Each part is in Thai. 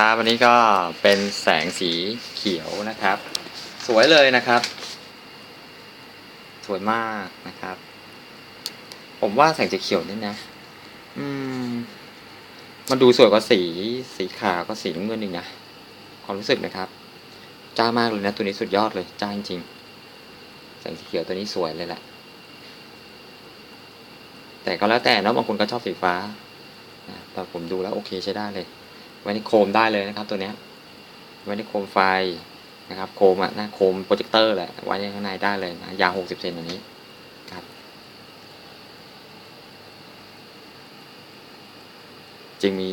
ครับวันนี้ก็เป็นแสงสีเขียวนะครับ สวยเลยนะครับ สวยมากนะครับ ผมว่าแสงสีเขียวนี่นะ อืม มันดูสวยกว่าสีสีขาวก็สีน้ำเงินอีกนะความรู้สึกนะครับ จ้ามากเลยนะ ตัวนี้สุดยอดเลย จ้าจริงๆแสงสีเขียวตัวนี้สวยเลยแหละ แต่ก็แล้วแต่นะบางคนก็ชอบสีฟ้าแต่ผมดูแล้วโอเคใช้ได้เลย ไว้ในโคมได้เลยนะครับ ตัวนี้ไว้ในโคมไฟนะครับ โคมอะหน้าโคมโปรเจคเตอร์แหละไว้ในข้างในได้เลยนะยาวหกสิบเซนอันนี้ครับจึงมี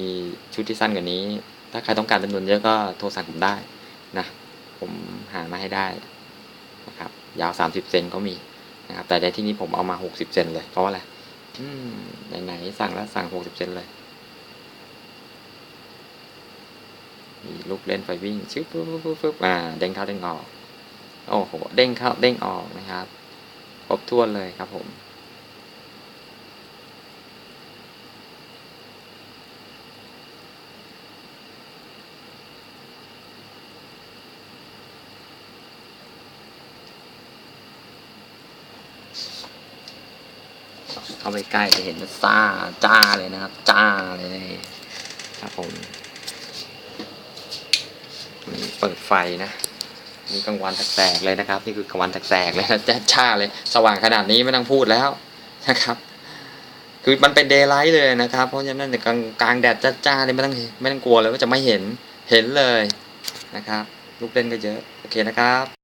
ชุดที่สั้นกว่านี้ ถ้าใครต้องการจำนวนเยอะก็โทรสั่งผมได้นะผมหามาให้ได้นะครับ ยาวสามสิบเซนก็มีนะครับ แต่ในที่นี้ผมเอามาหกสิบเซนเลย เพราะว่าอะไรอืมไหนๆสั่งแล้วสั่งหกสิบเซนเลย มี ลูกเล่นไฟวิ่งชึบปุ๊บปุ๊บปุ๊บปุ๊บอ่าเด้งเข้าเด้งออกโอ้โหเด้งเข้าเด้งออกนะครับครบถ้วนเลยครับผมเข้าไปใกล้จะเห็นว่าจ้าจ้าเลยนะครับ จ้าเลยครับผม เปิดไฟนะนี่กลางวันแสกๆเลยนะครับ นี่คือกลางวันแสกๆเลยนะจ้าชาเลย สว่างขนาดนี้ไม่ต้องพูดแล้วนะครับ คือมันเป็นเดย์ไลท์เลยนะครับ เพราะฉะนั้นกลางกลางแดดจ้าๆเลยไม่ต้องไม่ต้องกลัวเลยว่าจะไม่เห็นเห็นเลยนะครับ ลูกเล่นก็เยอะ โอเคนะครับ